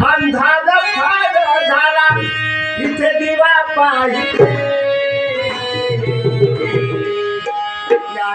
अंधार फादर झाला. इथे दिवा पाहिजे. या